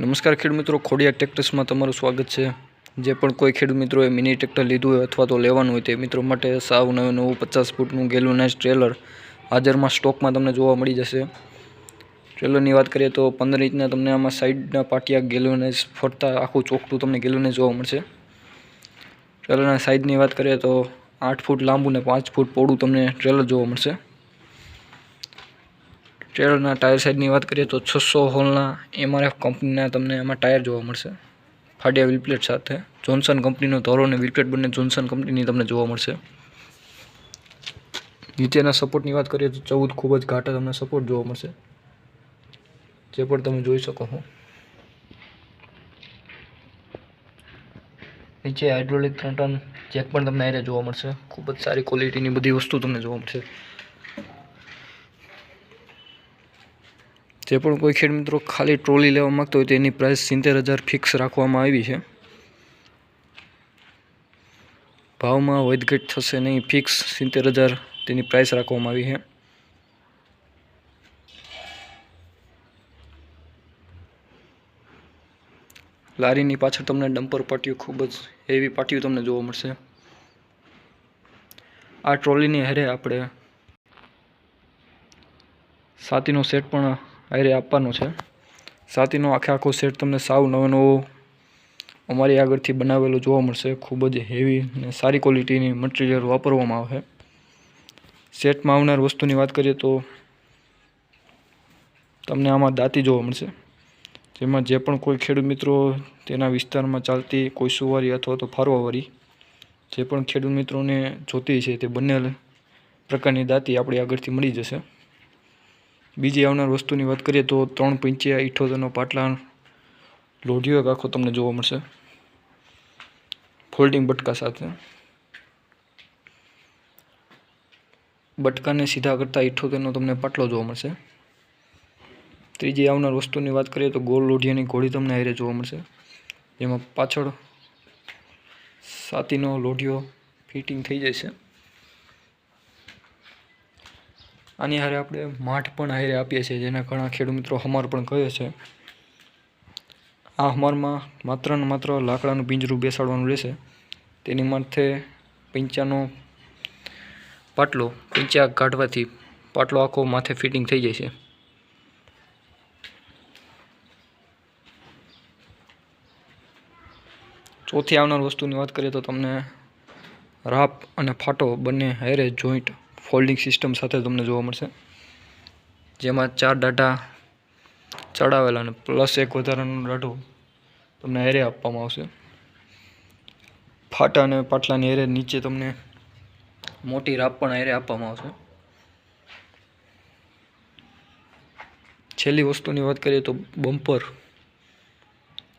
નમસ્કાર ખેડૂત મિત્રો ખોડિયા ટ્રેક્ટર્સમાં તમારું સ્વાગત છે. જે પણ કોઈ ખેડૂત મિત્રોએ મિની ટ્રેક્ટર લીધું હોય અથવા તો લેવાનું હોય તે મિત્રો માટે સાવ નવું નવું પચાસ ફૂટનું ગેલુનાઇઝ ટ્રેલર હાજરમાં સ્ટોકમાં તમને જોવા મળી જશે. ટ્રેલરની વાત કરીએ તો પંદર ઇંચના તમને આમાં સાઈડના પાટિયા ગેલુનાઇઝ ફરતા આખું ચોખટું તમને ગેલુનાઇઝ જોવા મળશે. ટ્રેલરના સાઈઝની વાત કરીએ તો આઠ ફૂટ લાંબુ ને પાંચ ફૂટ પહોળું તમને ટ્રેલર જોવા મળશે. ટ્રેલરના ટાયર સાઇઝની વાત કરીએ તો છસો હોલના એમઆરએફ કંપનીના તમને એમાં ટાયર જોવા મળશે. ફાટિયા વિલપ્લેટ સાથે. જોન્સન કંપનીનો ધોરો અને વિલપ્લેટ બંને જોન્સન કંપનીની તમને જોવા મળશે. નીચેના સપોર્ટની વાત કરીએ તો ચૌદ ખૂબ જ ઘાટા તમને સપોર્ટ જોવા મળશે. જે પણ તમે જોઈ શકો છો નીચે હાઇડ્રોલિક ટન જેક પણ તમને અહીંયા જોવા મળશે. ખૂબ જ સારી ક્વોલિટીની બધી વસ્તુ તમને જોવા મળશે. જે પણ કોઈ ખેડ મિત્રો ખાલી ટ્રોલી લેવા માંગતો હોય તો એની પ્રાઇસ સિત્તેર હજાર ફિક્સ રાખવામાં આવી છે. ભાવમાં વધઘટ થશે નહીં ફિક્સ સિત્તેર હજાર તેની પ્રાઇસ રાખવામાં આવી છે. લારીની પાછળ તમને ડમ્પર પાટીઓ ખૂબ જ હેવી પાટિયું તમને જોવા મળશે. આ ટ્રોલીની હારે આપણે સાતીનો સેટ પણ હારે આપવાનો છે. સાતીનો આખે આખો સેટ તમને સાવ નવો નવો અમારી આગળથી બનાવેલો જોવા મળશે. ખૂબ જ હેવી અને સારી ક્વોલિટીની મટીરિયલ વાપરવામાં આવે. સેટમાં આવનાર વસ્તુની વાત કરીએ તો તમને આમાં દાંતી જોવા મળશે. જેમાં જે પણ કોઈ ખેડૂત મિત્રો તેના વિસ્તારમાં ચાલતી કોઈ સુવારી અથવા તો ફારવાવારી જે પણ ખેડૂત મિત્રોને જોતી છે તે બંને પ્રકારની દાંતી આપણી આગળથી મળી જશે. બીજી આવનાર વસ્તુની વાત કરીએ તો ત્રણ પંચિયા ઇઠોતેરનો પાટલા લોઢીઓ એક આખો તમને જોવા મળશે. ફોલ્ડિંગ બટકા સાથે. બટકાને સીધા કરતાં ઇઠોતેરનો તમને પાટલો જોવા મળશે. ત્રીજી આવનાર વસ્તુની વાત કરીએ તો ગોળ લોઢિયાની ઘોડી તમને હારે જોવા મળશે. જેમાં પાછળ સાતીનો લોઢિયો ફિટિંગ થઈ જશે આની હારે આપણે માઠ પણ હારે આપીએ છીએ, જેના ઘણા ખેડૂત મિત્રો હમાર પણ કહે છે. આ હમારમાં માત્ર ને માત્ર લાકડાનું પિંજરું બેસાડવાનું રહેશે. તેની માથે પિંચાનો પાટલો, પિંચા કાઢવાથી પાટલો આખો માથે ફિટિંગ થઈ જાય છે. ચોથી આવનાર વસ્તુની વાત કરીએ તો તમને રાપ અને ફાટો બંને હેરે જોઈન્ટ ફોલ્ડિંગ સિસ્ટમ સાથે તમને જોવા મળશે. જેમાં ચાર ડાટા ચડાવેલા અને પ્લસ એક વધારાનું ડાટું તમને એરે આપવામાં આવશે. ફાટા અને પાટલાની એરે નીચે તમને મોટી રાપ પણ એરે આપવામાં આવશે. છેલ્લી વસ્તુની વાત કરીએ તો બમ્પર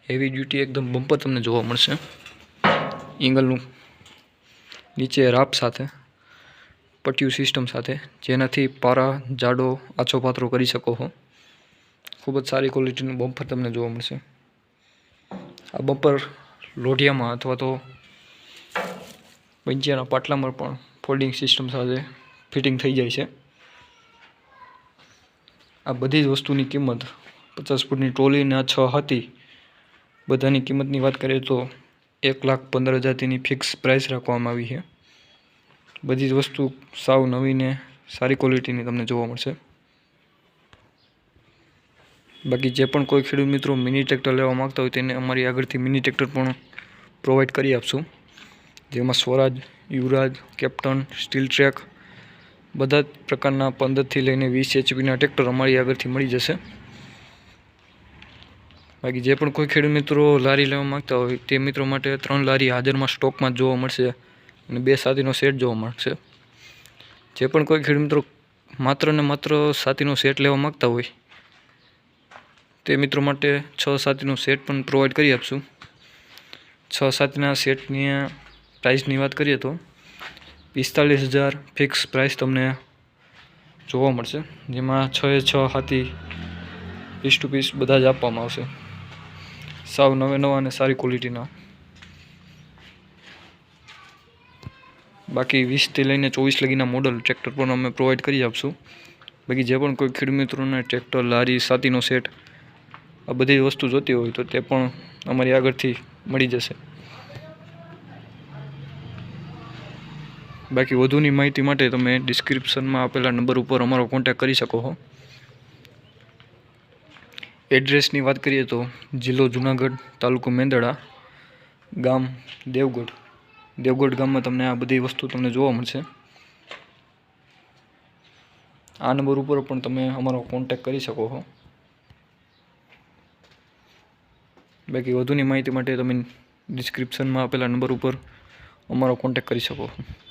હેવી ડ્યુટી એકદમ બમ્પર તમને જોવા મળશે. એંગલનું નીચે રાપ સાથે પટ્યું સિસ્ટમ સાથે, જેનાથી પારા, જાડો આછો પાત્રો કરી શકો છો ખૂબ જ સારી ક્વોલિટીનું બમ્પર તમને જોવા મળશે. આ બમ્પર લોઢિયામાં અથવા તો પંચિયાના પાટલામાં પણ ફોલ્ડિંગ સિસ્ટમ સાથે ફિટિંગ થઈ જાય છે. આ બધી જ વસ્તુની કિંમત પચાસ ફૂટની ટ્રોલીના છ હતી બધાની કિંમતની વાત કરીએ તો એક લાખ પંદર હજાર તેની ફિક્સ પ્રાઇસ રાખવામાં આવી છે. બધી જ વસ્તુ સાવ નવીને, સારી ક્વોલિટીની તમને જોવા મળશે. બાકી જે પણ કોઈ ખેડૂત મિત્રો મિની ટ્રેક્ટર લેવા માગતા હોય તેને અમારી આગળથી મિની ટ્રેક્ટર પણ પ્રોવાઈડ કરી આપશું. જેમાં Swaraj, Yuvraj captain steel track બધા જ પ્રકારના પંદરથી લઈને વીસ એચપીના ટ્રેક્ટર અમારી આગળથી મળી જશે. બાકી જે પણ કોઈ ખેડૂત મિત્રો લારી લેવા માગતા હોય તે મિત્રો માટે ત્રણ લારી હાજરમાં સ્ટોકમાં જોવા મળશે. અને બે સાતીનો સેટ જોવા મળશે જે પણ કોઈ ખેડૂત મિત્રો માત્ર ને માત્ર સાતીનો સેટ લેવા માગતા હોય, તે મિત્રો માટે છ સાતીનો સેટ પણ પ્રોવાઈડ કરી આપશું. છ સાતીના સેટની પ્રાઇસની વાત કરીએ તો પિસ્તાલીસ હજાર ફિક્સ પ્રાઇસ તમને જોવા મળશે. જેમાં છ એ છ હાથી પીસ ટુ પીસ બધા જ આપવામાં આવશે. સાવ નવે નવા અને સારી ક્વોલિટીના બાકી વીસથી લઈને ચોવીસ લગીના મોડલ ટ્રેક્ટર પણ અમે પ્રોવાઈડ કરી આપશું. બાકી જે પણ કોઈ ખેડૂત ટ્રેક્ટર લારી, સાતીનો સેટ આ બધી વસ્તુ જોતી હોય તો તે પણ અમારી આગળથી મળી જશે. બાકી વધુની માહિતી માટે તમે ડિસ્ક્રિપ્શનમાં આપેલા નંબર ઉપર અમારો કોન્ટેક્ટ કરી શકો છો એડ્રેસની વાત કરીએ તો જિલ્લો જુનાગઢ તાલુકો મેંદડા, ગામ દેવગઢ. દેવગઢ ગામમાં તમને આ બધી વસ્તુ તમને જોવા મળશે. આ નંબર ઉપર પણ તમે અમારો કોન્ટેક કરી શકો છો બાકી વધુની માહિતી માટે તમે ડિસ્ક્રિપ્શનમાં આપેલા નંબર ઉપર અમારો કોન્ટેક કરી શકો છો